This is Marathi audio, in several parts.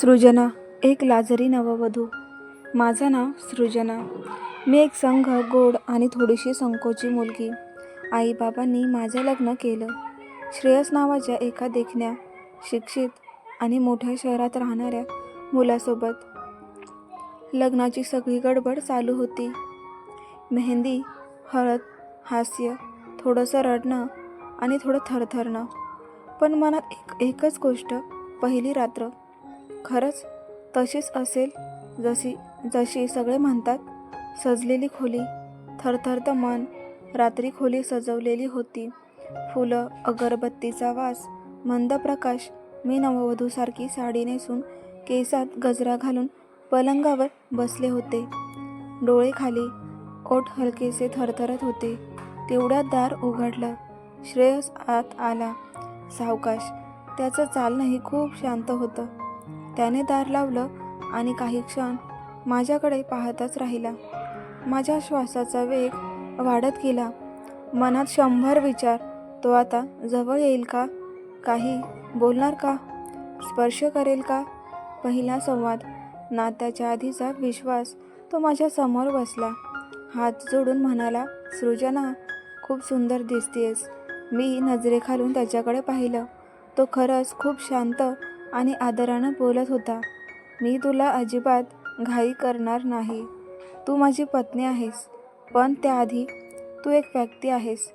सृजना एक लाजरी नववधू. माझं नाव सृजना. मी एक संघ गोड आणि थोडीशी संकोची मुलगी. आईबाबांनी माझं लग्न केलं. श्रेयस नावाच्या एका देखण्या शिक्षित आणि मोठ्या शहरात राहणाऱ्या मुलासोबत लग्नाची सगळी गडबड चालू होती. मेहंदी हळद हास्य थोडंसं रडणं आणि थोडं थरथरणं. पण मनात एक एकच गोष्ट पहिली रात्र. खरंच तशीच असेल जशी जशी सगळे म्हणतात. सजलेली खोली थरथरतं मन रात्री खोली सजवलेली होती. फुलं अगरबत्तीचा वास मंद प्रकाश मी नववधूसारखी साडी नेसून केसात गजरा घालून पलंगावर बसले होते. डोळे खाली ओठ हलकेसे थरथरत होते. तेवढ्यात दार उघडलं. श्रेयस आत आला. सावकाश त्याचं चालणंही खूप शांत होतं. त्याने दार लावलं आणि काही क्षण माझ्याकडे पाहतच राहिला. माझ्या श्वासाचा वेग वाढत गेला. मनात शंभर विचार तो आता जवळ येईल का? काही बोलणार का? स्पर्श करेल का? पहिला संवाद. नात्याच्या आधीचा विश्वास तो माझ्यासमोर बसला. हात जोडून म्हणाला सृजना खूप सुंदर दिसतेस. मी नजरेखालून त्याच्याकडे पाहिलं. तो खरंच खूप शांत आणि आदरानं बोलत होता मी तुला अजिबात घाई करणार नाही. तू माझी पत्नी आहेस पण त्याआधी तू एक व्यक्ती आहेस.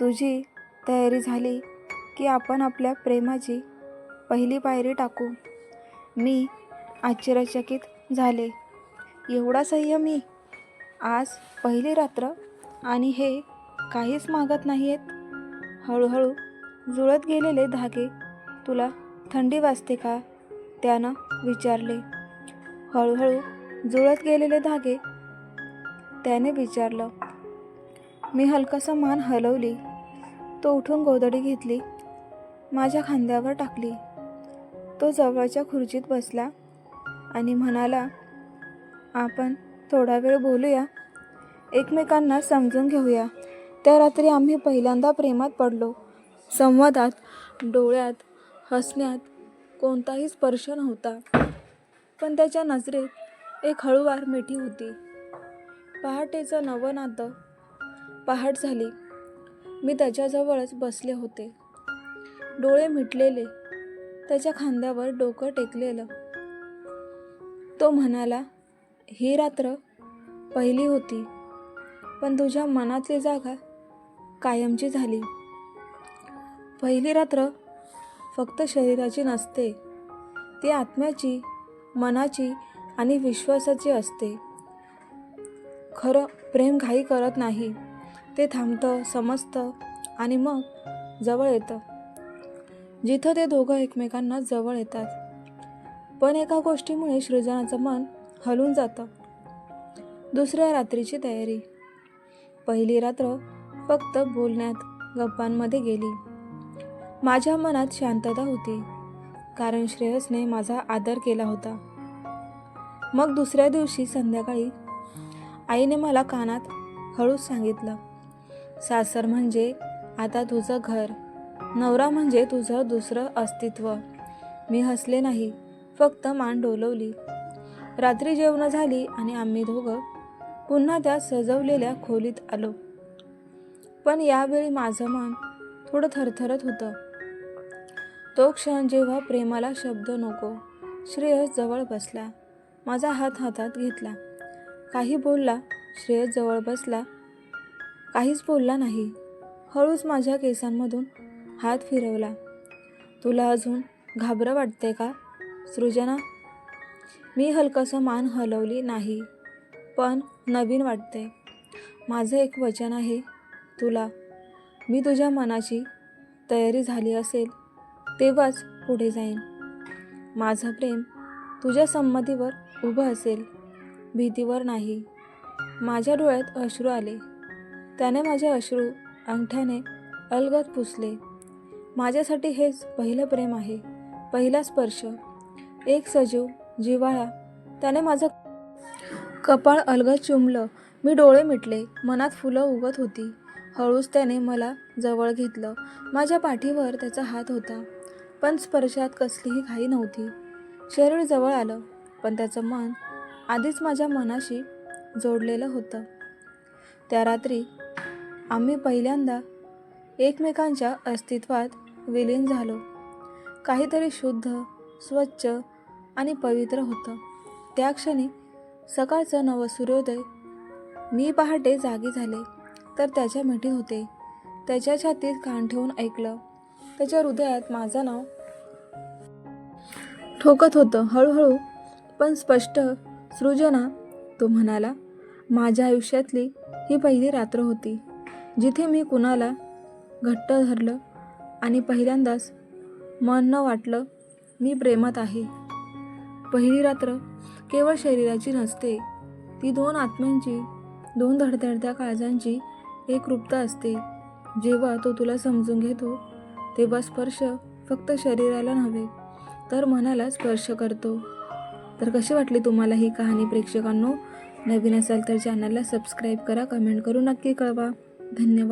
तुझी तयारी झाली की आपण आपल्या प्रेमाची पहिली पायरी टाकू. मी आश्चर्यचकित झाले. एवढा संयमी? आज पहिली रात्र आणि हे काहीच मागत नाही आहेत हळूहळू जुळत गेलेले धागे तुला थंडी वाजते का? त्यानं विचारले. हळूहळू जुळत गेलेले धागे त्याने विचारलं. मी हलकासा मान हलवली. तो उठून गोदडी घेतली. माझ्या खांद्यावर टाकली. तो जवळच्या खुर्चीत बसला आणि म्हणाला आपण थोडा वेळ बोलूया. एकमेकांना समजून घेऊया. त्या रात्री आम्ही पहिल्यांदा प्रेमात पडलो. संवादात डोळ्यात हसण्यात कोणताही स्पर्श नव्हता. पण त्याच्या नजरेत एक हळूवार मिठी होती. पहाटेचं नवं नातं पहाट झाली. मी त्याच्याजवळच बसले होते. डोळे मिटलेले त्याच्या खांद्यावर डोकं टेकलेलं. तो म्हणाला ही रात्र पहिली होती पण तुझ्या मनातली जागा कायमची झाली. पहिली रात्र फक्त शरीराची नसते. ती आत्म्याची मनाची आणि विश्वासाची असते. खरं प्रेम घाई करत नाही. ते थांबतं समजतं आणि मग जवळ येतं. जिथं ते दोघं एकमेकांना जवळ येतात. पण एका गोष्टीमुळे सृजनाचं मन हलून जातं. दुसऱ्या रात्रीची तयारी. पहिली रात्र फक्त बोलण्यात गप्पांमध्ये गेली. माझ्या मनात शांतता होती कारण श्रेयसने माझा आदर केला होता. मग दुसऱ्या दिवशी संध्याकाळी आईने मला कानात हळूच सांगितलं सासर म्हणजे आता तुझं घर नवरा म्हणजे तुझं दुसरं अस्तित्व. मी हसले नाही फक्त मान डोलवली. रात्री जेवणं झाली आणि आम्ही दोघं पुन्हा त्या सजवलेल्या खोलीत आलो. पण यावेळी माझं मन थोडं थरथरत होतं. तो क्षण जेव्हा प्रेमाला शब्द नको श्रेयस जवळ बसला. माझा हात हातात घेतला. काही बोलला श्रेयस जवळ बसला. काहीच बोलला नाही. हळूच माझ्या केसांमधून हात फिरवला. तुला अजून घाबरं वाटते का सृजना? मी हलकसं मान हलवली नाही पण नवीन वाटते माझं एक वचन आहे तुला. मी तुझ्या मनाची तयारी झाली असेल तेव्हाच पुढे जाईन. माझं प्रेम तुझ्या संमतीवर उभं असेल. भीतीवर नाही. माझ्या डोळ्यात अश्रू आले. त्याने माझे अश्रू अंगठ्याने अलगद पुसले. माझ्यासाठी हेच पहिलं प्रेम आहे. पहिला स्पर्श. एक सजीव जिव्हाळा. त्याने माझं कपाळ अलगद चुंबलं. मी डोळे मिटले. मनात फुलं उगत होती. हळूच त्याने मला जवळ घेतलं. माझ्या पाठीवर त्याचा हात होता. पण स्पर्शात कसलीही घाई नव्हती. शरीर जवळ आलं पण त्याचं मन आधीच माझ्या मनाशी जोडलेलं होतं. त्या रात्री आम्ही पहिल्यांदा एकमेकांच्या अस्तित्वात विलीन झालो. काहीतरी शुद्ध स्वच्छ आणि पवित्र होतं. त्या क्षणी सकाळचं नवं सूर्योदय मी पहाटे जागी झाले. तर त्याच्या मिठीत होते. त्याच्या छातीत कान ठेवून ऐकलं. त्याच्या हृदयात माझं नाव ठोकत होतं हळूहळू. पण स्पष्ट सृजना तो म्हणाला माझ्या आयुष्यातली ही पहिली रात्र होती जिथे मी कुणाला घट्ट धरलं आणि पहिल्यांदाच मन न वाटलं मी प्रेमात आहे. पहिली रात्र केवळ शरीराची नसते ती दोन आत्म्यांची दोन धडधडत्या काळजांची एक रूपता असते. जेव्हा तो तुला समजून घेतो तेव्हा स्पर्श फक्त शरीराला नव्हे तर मनाला स्पर्श करतो. तर कशी वाटली तुम्हाला ही कहाणी प्रेक्षकांनो? नवीन असाल तर चॅनलला सबस्क्राईब करा कमेंट करून नक्की कळवा. धन्यवाद.